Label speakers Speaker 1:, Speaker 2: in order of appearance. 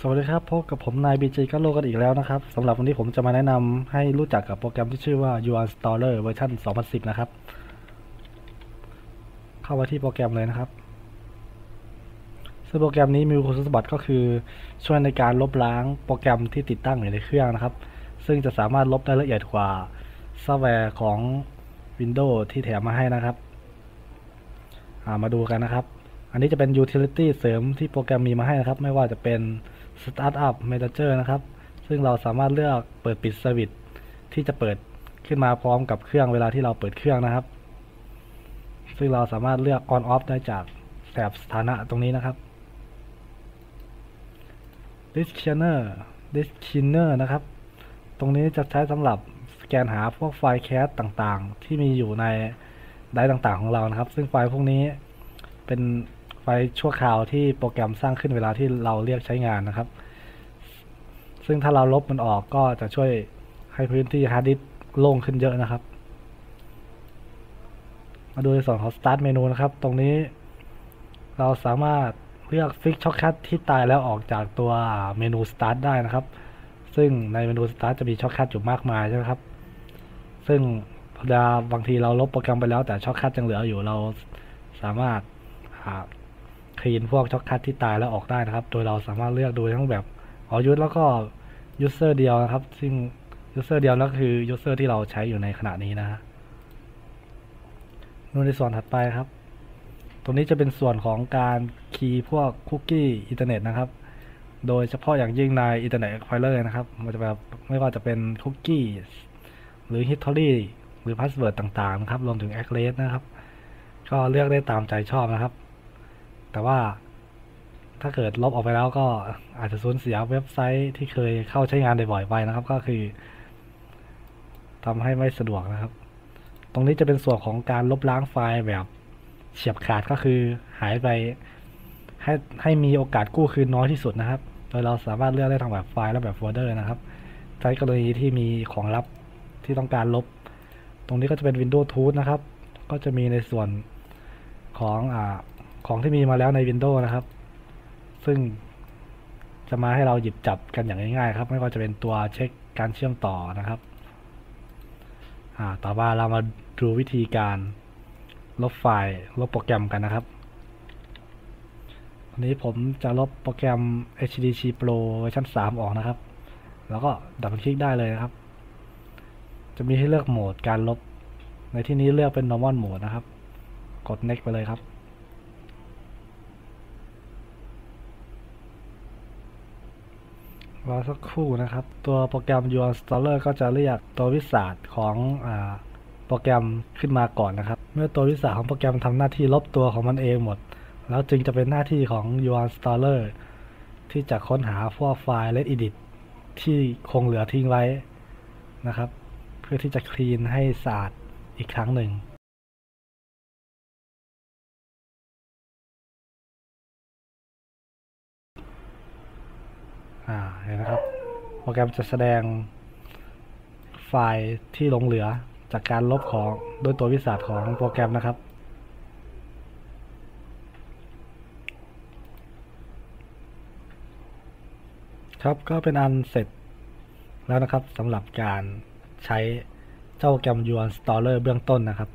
Speaker 1: สวัสดีครับพบกับผมนายบีจีก็โลกันอีกแล้วนะครับสำหรับวันนี้ผมจะมาแนะนำให้รู้จักกับโปรแกรมที่ชื่อว่า u r Installer เวอร์ชัน2010 นะครับ เข้ามาที่โปรแกรมเลยนะครับ ซึ่งโปรแกรมนี้มีคุณสมบัติก็คือช่วยในการลบล้างโปรแกรมที่ติดตั้งอยู่ในเครื่องนะครับ ซึ่งจะสามารถลบได้ละเอียดกว่าซอฟต์แวร์ของ Windows ที่แถมมาให้นะครับามาดูกันนะครับ อันนี้จะเป็น utility เสริมที่โปรแกรมมีมาให้นะครับ ไม่ว่าจะเป็น Startup Manager นะครับ ซึ่งเราสามารถเลือกเปิดปิดสวิตที่จะเปิดขึ้นมาพร้อมกับเครื่องเวลาที่เราเปิดเครื่องนะครับ ซึ่งเราสามารถเลือก on off ได้จากแถบสถานะตรงนี้นะครับ Discanner Discanner นะครับ ตรงนี้จะใช้สำหรับสแกนหาพวกไฟล์แคสต่างๆ ที่มีอยู่ในไดร์ต่างๆของเรานะครับ ซึ่งไฟล์พวกนี้เป็น ไฟล์ชั่วคราวที่โปรแกรมสร้างขึ้นเวลาที่เราเรียกใช้งานนะครับ ซึ่งถ้าเราลบมันออกก็จะช่วยให้พื้นที่ฮาร์ดดิสก์โล่งขึ้นเยอะนะครับ มาดูในส่วนของ Start เมนูนะครับ ตรงนี้เราสามารถเลือกฟิกช็อคคัทที่ตายแล้วออกจากตัวเมนู Start ได้นะครับ ซึ่งในเมนู Start จะมีช็อคคัทอยู่มากมายใช่ไหมครับ ซึ่งพอดาบางทีเราลบโปรแกรมไปแล้วแต่ช็อคคัทยังเหลืออยู่เราสามารถ คลีนพวกช็อคคัทที่ตายแล้วออกได้นะครับ โดยเราสามารถเลือกดูทั้งแบบออยุทแล้วก็ยูเซอร์เดียวนะครับ ซึ่งยูเซอร์เดียวนั่นคือยูเซอร์ที่เราใช้อยู่ในขณะนี้นะฮะนู่นในส่วนถัดไปครับ ตรงนี้จะเป็นส่วนของการคีย์พวกคุกกี้อินเทอร์เน็ตนะครับ โดยเฉพาะอย่างยิ่งในอินเทอร์เน็ตไฟเลอร์นะครับ มันจะแบบไม่ว่าจะเป็นคุกกี้หรือ history หรือพาสเวิร์ดต่างๆนะครับ รวมถึง address นะครับ ก็เลือกได้ตามใจชอบนะครับ แต่ว่าถ้าเกิดลบออกไปแล้วก็อาจจะสูญเสียเว็บไซต์ที่เคยเข้าใช้งานบ่อยๆไปนะครับ ก็คือทำให้ไม่สะดวกนะครับ ตรงนี้จะเป็นส่วนของการลบล้างไฟล์แบบเฉียบขาดก็คือหายไปให้ให้มีโอกาสกู้คืนน้อยที่สุดนะครับ โดยเราสามารถเลือกได้ทั้งแบบไฟล์และแบบโฟลเดอร์นะครับ ใช้กรณีที่มีของลับที่ต้องการลบ ตรงนี้ก็จะเป็น Windows Tools นะครับ ก็จะมีในส่วนของอ่า ของที่มีมาแล้วใน Windows นะครับ ซึ่งจะมาให้เราหยิบจับกันอย่างง่ายๆ ครับ ไม่ว่าจะเป็นตัวเช็คการเชื่อมต่อนะครับอ่าต่อมาเรามาดูวิธีการลบไฟล์ลบโปรแกรมกันนะครับวันนี้ผมจะลบโปรแกรม HDC Pro เวอร์ชัน3 ออกนะครับ แล้วก็ดับเบิลคลิกได้เลยนะครับ จะมีให้เลือกโหมดการลบ ในที่นี้เลือกเป็น normal mode นะครับ กด next ไปเลยครับ รอสักครู่นะครับ ตัวโปรแกรม u Installer ก็จะเรียกตัววิสาดของอโปรแกรมขึ้นมาก่อนนะครับ เมื่อตัววิสาของโปรแกรมทำหน้าที่ลบตัวของมันเองหมด แล้วจึงจะเป็นหน้าที่ของ u Installer ที่จะค้นหาพวกไฟล์และ edit ที่คงเหลือทิ้งไว้นะครับ เพื่อที่จะคลีนให้สะอาดอีกครั้งหนึ่ง อ่าเห็นนะครับ โปรแกรมจะแสดงไฟล์ที่หลงเหลือจากการลบของโดยตัววิสาดของโปรแกรมนะครับครับก็เป็นอันเสร็จแล้วนะครับสำหรับการใช้เจ้าโปรแกรม u n s t a l l e r เบื้องต้นนะครับ